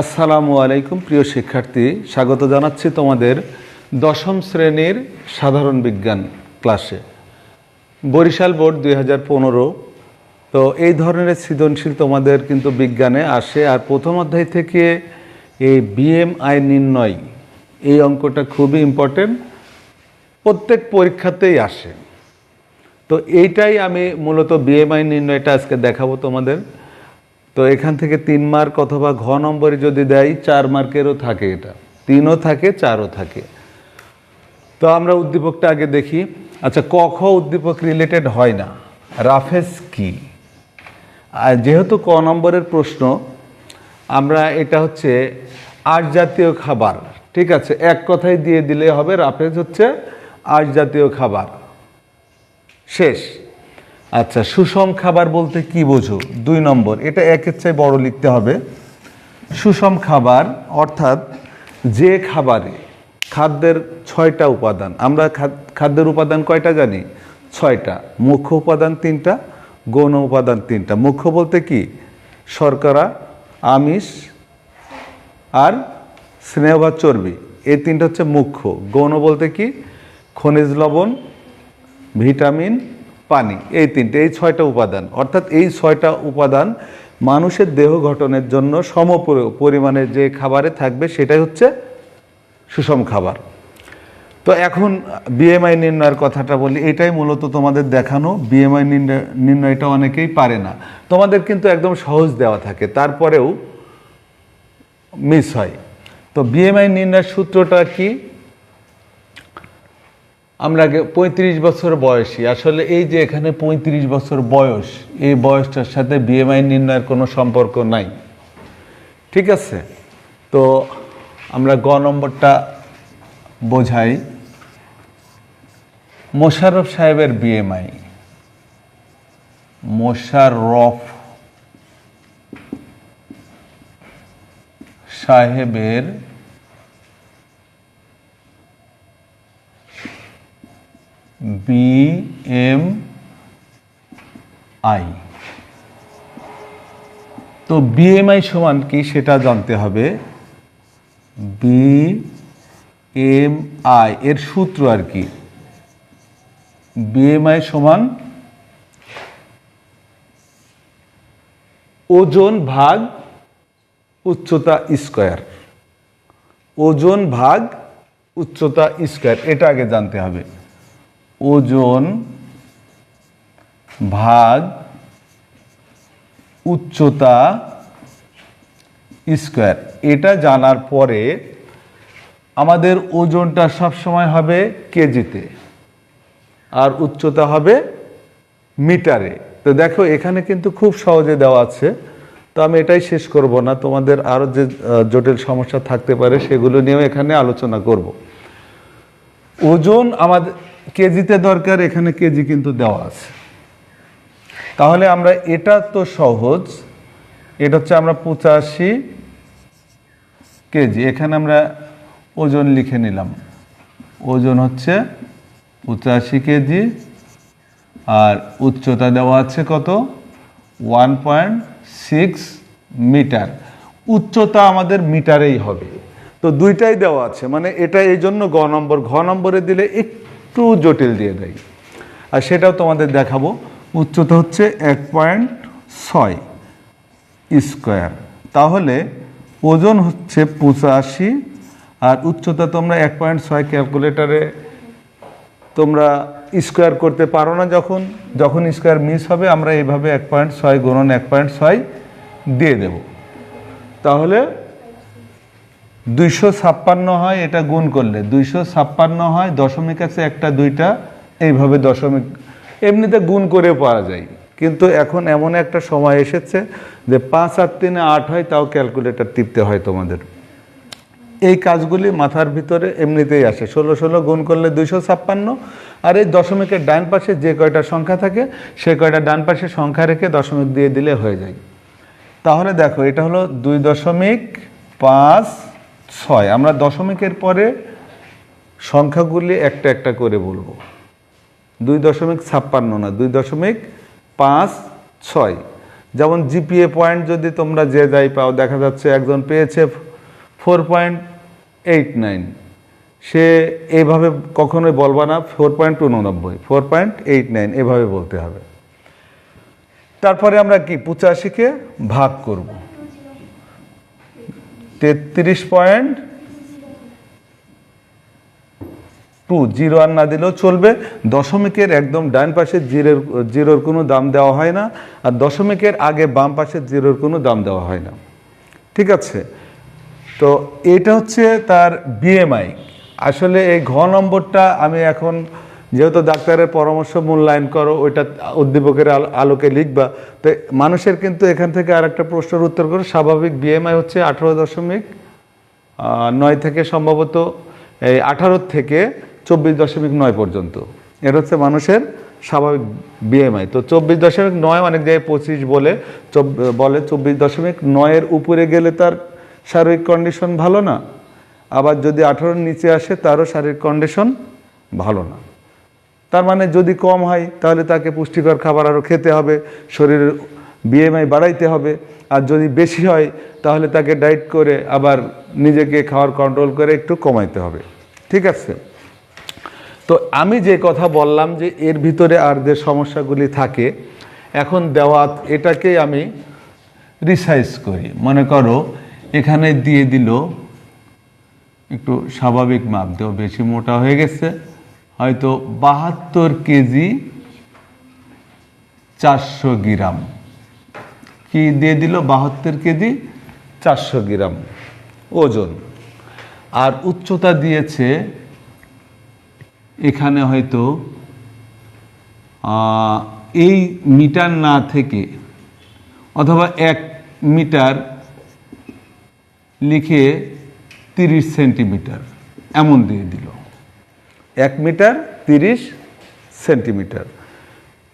আসসালামু আলাইকুম, প্রিয় শিক্ষার্থী। স্বাগত জানাচ্ছি তোমাদের দশম শ্রেণির সাধারণ বিজ্ঞান ক্লাসে। বরিশাল বোর্ড দুই হাজার পনেরো। তো এই ধরনের সৃজনশীল তোমাদের কিন্তু বিজ্ঞানে আসে, আর প্রথম অধ্যায় থেকে এই বিএমআই নির্ণয়, এই অঙ্কটা খুবই ইম্পর্টেন্ট প্রত্যেক পরীক্ষাতেই আসে। তো এইটাই আমি মূলত বিএমআই নির্ণয়টা আজকে দেখাবো তোমাদের। তো এখান থেকে তিন মার্ক অথবা ঘ নম্বরে যদি দেয়, চার মার্কেরও থাকে এটা। তিনও থাকে, চারও থাকে। তো আমরা উদ্দীপকটা আগে দেখি। আচ্ছা ক, খ উদ্দীপক রিলেটেড হয় না। রাফেজ কি? যেহেতু ক নম্বরের প্রশ্ন, আমরা এটা হচ্ছে আট জাতীয় খাবার। ঠিক আছে, এক কথায় দিয়ে দিলে হবে, রাফেজ হচ্ছে আট জাতীয় খাবার। শেষ। আচ্ছা সুষম খাবার বলতে কি বোঝো? দুই নম্বর, এটা একের চেয়ে বড় লিখতে হবে। সুষম খাবার অর্থাৎ যে খাবারে খাদ্যের ছয়টা উপাদান, আমরা খাদ- খাদ্যের উপাদান কয়টা জানি? ছয়টা। মুখ্য উপাদান তিনটা, গৌণ উপাদান তিনটা। মুখ্য বলতে কি? শর্করা, আমিষ আর স্নেহ বা চর্বি। এই তিনটা হচ্ছে মুখ্য। গৌণ বলতে কি? খনিজ লবণ, ভিটামিন পানি, এই তিনটে, এই ছয়টা উপাদান। অর্থাৎ এই ছয়টা উপাদান মানুষের দেহ গঠনের জন্য সম পরিমাণে যে খাবারে থাকবে সেটাই হচ্ছে সুষম খাবার। তো এখন বিএমআই নির্ণয়ের কথাটা বলি, এটাই মূলত তোমাদের দেখানো। বিএমআই নির্ণয়, নির্ণয়টা অনেকেই পারে না। তোমাদের কিন্তু একদম সহজ দেওয়া থাকে, তারপরেও মিস হয়। তো বিএমআই নির্ণয়ের সূত্রটা কি? আমরা পঁয়ত্রিশ বছর বয়সী। আসলে এই যে এখানে পঁয়ত্রিশ বছর বয়স, এই বয়সটার সাথে বিএমআই নির্ণয়ের কোনো সম্পর্ক নাই। ঠিক আছে? তো আমরা গ নম্বরটা বোঝাই। মোশারফ সাহেবের বিএমআই। মোশাররফ সাহেবের বি এম আই তো বিএমআই সমান কি সেটা জানতে হবে। বি এম আই এর সূত্র আর কি? বিএমআই সমান ওজন ভাগ উচ্চতা স্কোয়ার। ওজন ভাগ উচ্চতা স্কোয়ার, এটা আগে জানতে হবে। ওজন ভাগ উচ্চতা স্কোয়ার। এটা জানার পরে আমাদের ওজনটা সব সময় হবে কেজিতে আর উচ্চতা হবে মিটারে। তো দেখো, এখানে কিন্তু খুব সহজে দেওয়া আছে। তো আমি এটাই শেষ করব না। তোমাদের আরও যে জটিল সমস্যা থাকতে পারে সেগুলো নিয়েও এখানে আলোচনা করব। ওজন আমাদের কেজিতে দরকার, এখানে কেজি কিন্তু দেওয়া আছে। তাহলে আমরা এটা তো সহজ। এটা হচ্ছে আমরা পঁচাশি কেজি। এখানে আমরা ওজন লিখে নিলাম। ওজন হচ্ছে পঁচাশি কেজি। আর উচ্চতা দেওয়া আছে কত? One point six metre. উচ্চতা আমাদের মিটারেই হবে। তো দুইটাই দেওয়া আছে। মানে এটা এই জন্য গ নম্বর। ঘ নম্বরে দিলে একটু জটিল দিয়ে দেয় আর সেটাও তোমাদের দেখাবো। উচ্চতা হচ্ছে এক পয়েন্ট ছয় স্কোয়ার। তাহলে ওজন হচ্ছে পঁচাশি, আর উচ্চতা তোমরা এক পয়েন্ট ছয় ক্যালকুলেটারে তোমরা স্কোয়ার করতে পারো না যখন। যখন স্কোয়ার মিস হবে, আমরা এইভাবে এক পয়েন্ট ছয় গুণন এক পয়েন্ট ছয় দিয়ে দেব। তাহলে দুইশো ছাপ্পান্ন হয়, এটা গুণ করলে। দুইশো ছাপ্পান্ন হয়, দশমিক আছে একটা, দুইটা, এইভাবে দশমিক। এমনিতে গুণ করে পাওয়া যায়। কিন্তু এখন এমন একটা সময় এসেছে যে পাঁচ আর তিনে আট হয়, তাও ক্যালকুলেটর টিপতে হয় তোমাদের। এই কাজগুলি মাথার ভিতরে এমনিতেই আসে। ষোলো ষোলো গুণ করলে দুইশো ছাপ্পান্ন, আর এই দশমিকের ডান পাশে যে কয়টা সংখ্যা থাকে, সে কয়টা ডান পাশে সংখ্যা রেখে দশমিক দিয়ে দিলে হয়ে যায়। তাহলে দেখো, এটা হলো দুই দশমিক পাঁচ ছয়, আমরা দশমিকের পরে সংখ্যাগুলি একটা একটা করে বলব। দুই দশমিক ছাপ্পান্ন না, দুই দশমিক পাঁচ ছয়। যেমন জিপিএ পয়েন্ট যদি তোমরা যে যাই পাও, দেখা যাচ্ছে একজন পেয়েছে ফোর পয়েন্ট এইট নাইন। সে এইভাবে কখনোই বলবা না, ফোর পয়েন্ট উননব্বই, ফোর পয়েন্ট এইট নাইন, এভাবে বলতে হবে। তারপরে আমরা কি, পঁচাশিকে ভাগ করব। তেত্রিশ পয়েন্ট। টু, জিরো আর না দিলেও চলবে। দশমিকের একদম ডান পাশে জিরোর জিরোর কোনো দাম দেওয়া হয় না। আর দশমিকের আগে বাম পাশে জিরোর কোনো দাম দেওয়া হয় না। ঠিক আছে? তো এটা হচ্ছে তার বিএমআই আসলে এই ঘ নম্বরটা আমি এখন যেহেতু ডাক্তারের পরামর্শ মূল্যায়ন করো, ওইটা উদ্দীপকের আলো- আলোকে লিখবা। তো মানুষের কিন্তু এখান থেকে আর একটা প্রশ্নের উত্তর করো। স্বাভাবিক বিএমআই হচ্ছে আঠারো দশমিক নয় থেকে সম্ভবত এই আঠারো থেকে চব্বিশ দশমিক নয় পর্যন্ত। এটা হচ্ছে মানুষের স্বাভাবিক বিএমআই তো চব্বিশ দশমিক নয় অনেক জায়গায় পঁচিশ বলে বলে চব্বিশ দশমিক নয়ের উপরে গেলে তার শারীরিক কন্ডিশন ভালো না। আবার যদি আঠারোর নিচে আসে, তারও শারীরিক কন্ডিশন ভালো না। তার মানে যদি কম হয়, তাহলে তাকে পুষ্টিকর খাবার আরও খেতে হবে শরীরের বিএমআই বাড়াইতে হবে। আর যদি বেশি হয়, তাহলে তাকে ডায়েট করে আবার নিজেকে খাওয়ার কন্ট্রোল করে একটু কমাইতে হবে। ঠিক আছে? তো আমি যে কথা বললাম যে এর ভিতরে আর যে সমস্যাগুলি থাকে, এখন দেওয়াত এটাকে আমি রিসাইজ করি। মনে করো, এখানে দিয়ে দিল, একটু স্বাভাবিক মাপ দেও, বেশি মোটা হয়ে গেছে। হয়তো বাহাত্তর কেজি চারশো গ্রাম। কি দিয়ে দিল বাহাত্তর কেজি? চারশো গ্রাম ওজন। আর উচ্চতা দিয়েছে এখানে হয়তো এই মিটার না থেকে অথবা এক মিটার লিখে তিরিশ সেন্টিমিটার এমন দিয়ে দিল। এক মিটার তিরিশ সেন্টিমিটার।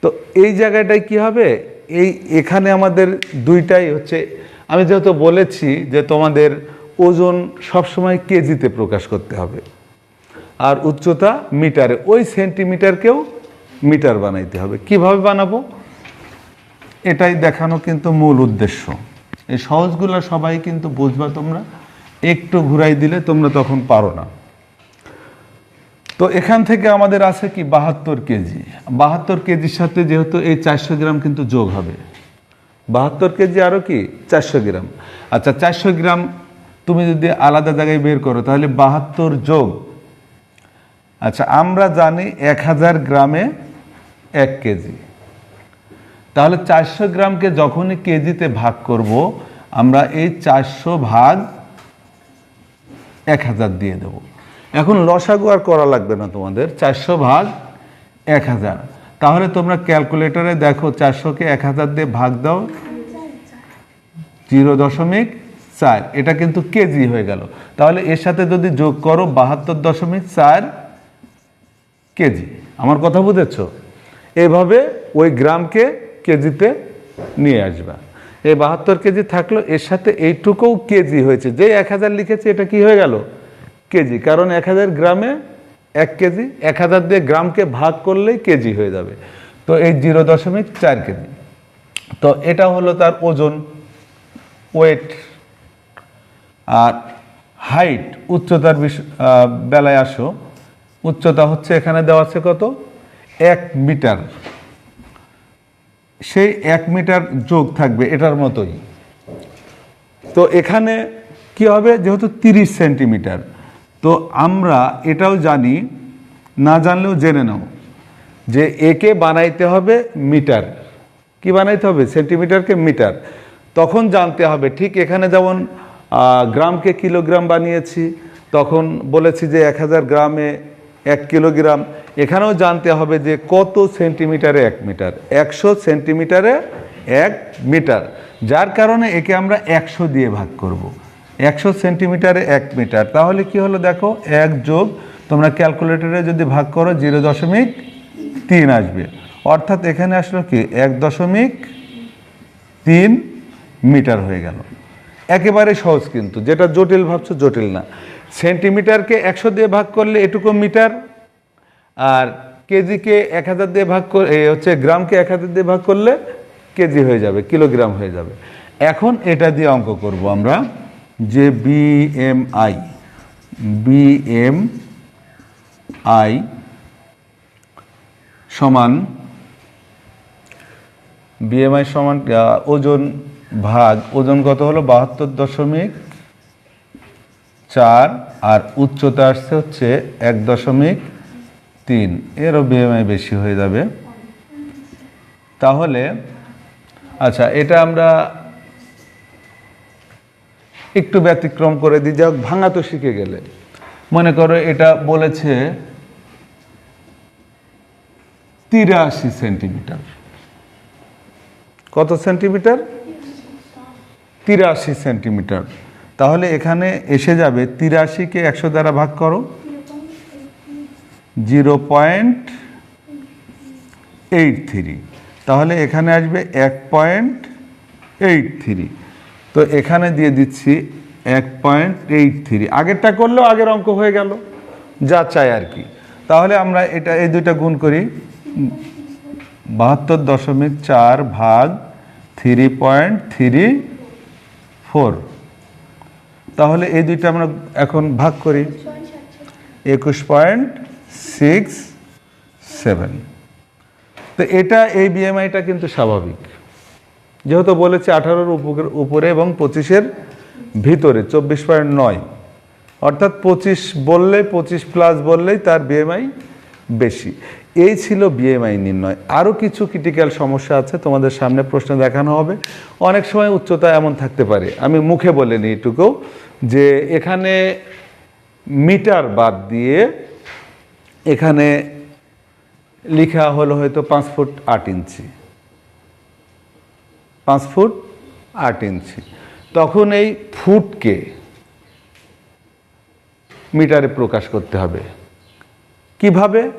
তো এই জায়গাটায় কি হবে? এই এখানে আমাদের দুইটাই হচ্ছে, আমি যেহেতু বলেছি যে তোমাদের ওজন সবসময় কেজিতে প্রকাশ করতে হবে। আর উচ্চতা মিটারে, ওই সেন্টিমিটারকেও মিটার বানাইতে হবে। কীভাবে বানাবো? এটাই দেখানো কিন্তু মূল উদ্দেশ্য। এই সহজগুলো সবাই কিন্তু বুঝবা তোমরা। একটু ঘুরাই দিলে তোমরা তখন পারো না। তো এখান থেকে আমাদের আছে কি বাহাত্তর কেজি? বাহাত্তর কেজির সাথে যেহেতু এই চারশো গ্রাম কিন্তু যোগ হবে। বাহাত্তর কেজি আরও কি? চারশো গ্রাম। আচ্ছা চারশো গ্রাম তুমি যদি আলাদা জায়গায় বের করো, তাহলে বাহাত্তর যোগ। আচ্ছা আমরা জানি এক হাজার গ্রামে এক কেজি। তাহলে চারশো গ্রামকে যখনই কেজিতে ভাগ করব, আমরা এই চারশো ভাগ এক হাজার দিয়ে দেব। এখন লসাগু আর করা লাগবে না তোমাদের, চারশো ভাগ এক হাজার। তাহলে তোমরা ক্যালকুলেটরে দেখো চারশোকে এক হাজার দিয়ে ভাগ দাও, জিরো দশমিক চার। এটা কিন্তু কেজি হয়ে গেল। তাহলে এর সাথে যদি যোগ করো বাহাত্তর দশমিক চার কেজি। আমার কথা বুঝেছ? এভাবে ওই গ্রামকে কেজিতে নিয়ে আসবা। এই বাহাত্তর কেজি থাকল, এর সাথে এইটুকুও কেজি হয়েছে। যে এক হাজার লিখেছে, এটা কি হয়ে গেল? কেজি, কারণ এক হাজার গ্রামে এক কেজি, এক হাজার দিয়ে গ্রামকে ভাগ করলেই কেজি হয়ে যাবে। তো এই জিরো দশমিক চার কেজি। তো এটা হলো তার ওজন, ওয়েট আর হাইট, উচ্চতার বেলায় আসো। উচ্চতা হচ্ছে এখানে দেওয়া আছে কত? এক মিটার। সেই এক মিটার যোগ থাকবে এটার মতোই। তো এখানে কি হবে? যেহেতু তিরিশ সেন্টিমিটার। তো আমরা এটাও জানি, না জানলেও জেনে নাও, যে একে বানাইতে হবে মিটার। কি বানাইতে হবে? সেন্টিমিটারকে মিটার। তখন জানতে হবে, ঠিক এখানে যেমন গ্রামকে কিলোগ্রাম বানিয়েছি, তখন বলেছি যে এক হাজার গ্রামে এক কিলোগ্রাম। এখানেও জানতে হবে যে কত সেন্টিমিটারে এক মিটার। একশো সেন্টিমিটারে এক মিটার। যার কারণে একে আমরা একশো দিয়ে ভাগ করব। একশো সেন্টিমিটারে এক মিটার। তাহলে কি হলো দেখো, এক যোগ তোমরা ক্যালকুলেটরে যদি ভাগ করো, জিরো দশমিক তিন আসবে। অর্থাৎ এখানে আসলো কি, এক দশমিক তিন মিটার হয়ে গেল। একেবারে সহজ কিন্তু, যেটা জটিল ভাবছ জটিল না। সেন্টিমিটারকে একশো দিয়ে ভাগ করলে এটুকু মিটার, আর কেজিকে এক হাজার দিয়ে ভাগ করে হচ্ছে গ্রামকে এক হাজার দিয়ে ভাগ করলে কেজি হয়ে যাবে, কিলোগ্রাম হয়ে যাবে। এখন এটা দিয়ে অঙ্ক করব আমরা। যে বিএমআই বিএম আই সমান বিএমআই সমান ওজন ভাগ, ওজন কত হলো? বাহাত্তর দশমিক চার, আর উচ্চতা আসছে হচ্ছে এক দশমিক তিন। এরও বিএমআই বেশি হয়ে যাবে। তাহলে আচ্ছা এটা আমরা একটু ব্যতিক্রম করে দিই, যাক, ভাঙা তো শিখে গেলে। মনে করো এটা বলেছে তিরাশি সেন্টিমিটার। কত সেন্টিমিটার? তিরাশি সেন্টিমিটার। তাহলে এখানে এসে যাবে তিরাশিকে একশো দ্বারা ভাগ করো। Zero point eight three. তাহলে এখানে আসবে এক পয়েন্ট এইট থ্রি। তো এখানে দিয়ে দিচ্ছি এক পয়েন্ট এইট থ্রি। আগেরটা করলেও আগের অঙ্ক হয়ে গেল, যা চাই আর কি। তাহলে আমরা এটা, এই দুইটা গুণ করি, বাহাত্তর দশমিক চার ভাগ থ্রি পয়েন্ট থ্রি ফোর। তাহলে এই দুইটা আমরা এখন ভাগ করি, একুশ পয়েন্ট সিক্স সেভেন। তো এটা, এই বিএমআইটা কিন্তু স্বাভাবিক। যেহেতু বলেছে আঠারোর উপরে এবং পঁচিশের ভিতরে, চব্বিশ পয়েন্ট নয়। অর্থাৎ পঁচিশ বললে, পঁচিশ প্লাস বললেই তার বিএমআই বেশি। এই ছিল বিএমআই নির্ণয়। আরও কিছু ক্রিটিক্যাল সমস্যা আছে, তোমাদের সামনে প্রশ্ন দেখানো হবে। অনেক সময় উচ্চতা এমন থাকতে পারে। আমি মুখে বলে নিই এটুকু যে এখানে মিটার বাদ দিয়ে এখানে লেখা হলো হয়তো পাঁচ ফুট আট ইঞ্চি। পাঁচ ফুট আট ইঞ্চি। তখন এই ফুটকে মিটারে প্রকাশ করতে হবে। কীভাবে?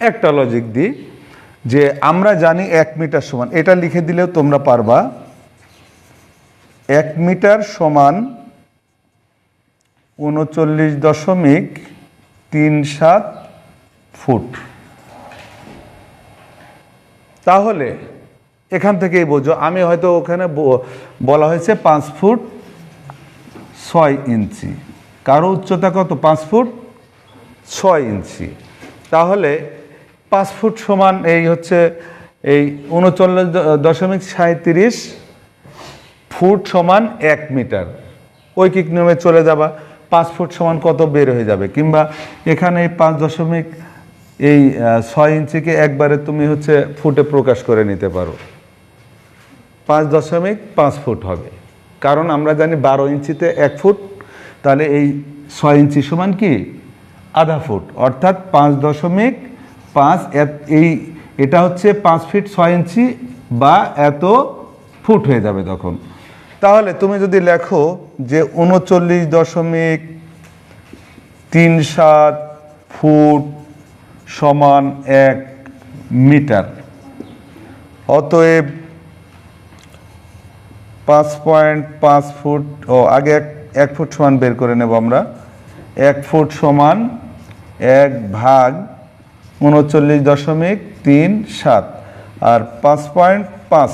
একটা লজিক দিই যে আমরা জানি এক মিটার সমান। এটা লিখে দিলেও তোমরা পারবা। এক মিটার সমান উনচল্লিশ দশমিক তিন সাত ফুট। তাহলে এখান থেকেই বোঝো। আমি হয়তো ওখানে বলা হয়েছে পাঁচ ফুট ছয় ইঞ্চি। কারও উচ্চতা কত? পাঁচ ফুট ছয় ইঞ্চি। তাহলে পাঁচ ফুট সমান এই হচ্ছে এই উনচল্লিশ দশমিক সাঁত্রিশ ফুট সমান এক মিটার। ঐকিক নিয়মে চলে যাবা। পাঁচ ফুট সমান কত বের হয়ে যাবে? কিংবা এখানে এই পাঁচ দশমিক এই ছয় ইঞ্চিকে একবারে তুমি হচ্ছে ফুটে প্রকাশ করে নিতে পারো। পাঁচ দশমিক পাঁচ ফুট হবে। কারণ আমরা জানি বারো ইঞ্চিতে এক ফুট, তাহলে এই ছয় ইঞ্চি সমান কি? আধা ফুট। অর্থাৎ পাঁচ দশমিক পাঁচ এই, এটা হচ্ছে পাঁচ ফিট ছয় ইঞ্চি বা এত ফুট হয়ে যাবে তখন। তাহলে তুমি যদি লেখো যে উনচল্লিশ দশমিক তিন সাত ফুট সমান এক মিটার, অতএব পাঁচ পয়েন্ট পাঁচ ফুট, ও আগে এক এক ফুট সমান বের করে নেব আমরা। এক ফুট সমান এক ভাগ উনচল্লিশ দশমিক তিন সাত। আর পাঁচ পয়েন্ট পাঁচ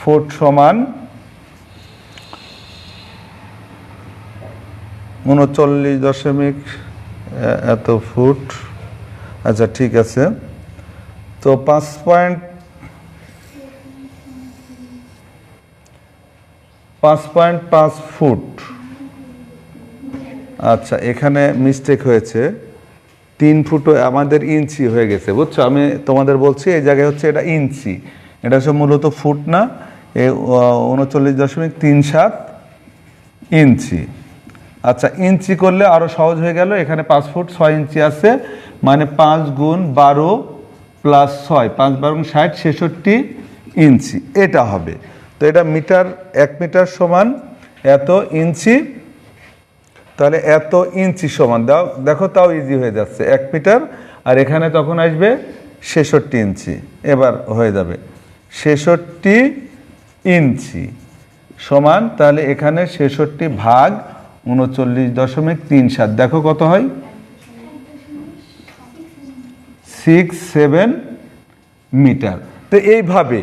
ফুট সমান উনচল্লিশ দশমিক এত ফুট। আচ্ছা ঠিক আছে। তো পাঁচ পয়েন্ট পাঁচ পয়েন্ট পাঁচ ফুট। আচ্ছা এখানে মিস্টেক হয়েছে। তিন ফুটও আমাদের ইঞ্চি হয়ে গেছে, বুঝছ? আমি তোমাদের বলছি, এই জায়গায় হচ্ছে এটা ইঞ্চি। এটা হচ্ছে মূলত ফুট না, এ উনচল্লিশ দশমিক তিন সাত ইঞ্চি। আচ্ছা ইঞ্চি করলে আরও সহজ হয়ে গেল, এখানে পাঁচ ফুট ছয় ইঞ্চি আছে মানে পাঁচ গুণ বারো প্লাস ছয়, পাঁচ বারো ষাট, ছেষট্টি ইঞ্চি। এটা হবে। তো এটা মিটার, এক মিটার সমান এত ইঞ্চি। তাহলে এত ইঞ্চি সমান। দাও, দেখো তাও ইজি হয়ে যাচ্ছে। এক মিটার, আর এখানে তখন আসবে ছেষট্টি ইঞ্চি। এবার হয়ে যাবে ছেষট্টি ইঞ্চি সমান, তাহলে এখানে ছেষট্টি ভাগ উনচল্লিশ দশমিক তিন সাত। দেখো কত হয়? Six seven metre. তো এইভাবে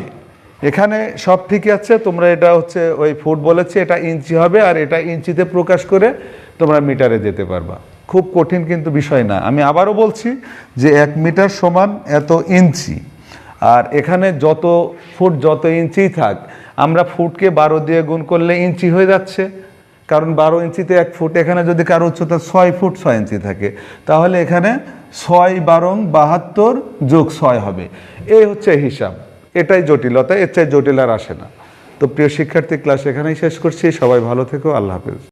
এখানে সব ঠিকই আছে। তোমরা এটা হচ্ছে ওই ফুট বলেছে, এটা ইঞ্চি হবে আর এটা ইঞ্চিতে প্রকাশ করে তোমরা মিটারে যেতে পারবা। খুব কঠিন কিন্তু বিষয় না। আমি আবারও বলছি যে এক মিটার সমান এত ইঞ্চি। আর এখানে যত ফুট যত ইঞ্চি থাক, আমরা ফুটকে বারো দিয়ে গুণ করলে ইঞ্চি হয়ে যাচ্ছে। কারণ বারো ইঞ্চিতে এক ফুট, এখানে যদি কারও উচ্চতা ছয় ফুট ছয় ইঞ্চি থাকে, তাহলে এখানে ছয় বারং বাহাত্তর যোগ ছয় হবে। এই হচ্ছে হিসাব। এটাই জটিলতা, এর চাই জটিল আর আসে না। তো প্রিয় শিক্ষার্থী ক্লাস এখানেই শেষ করছি। সবাই ভালো থেকো, আল্লাহ হাফেজ।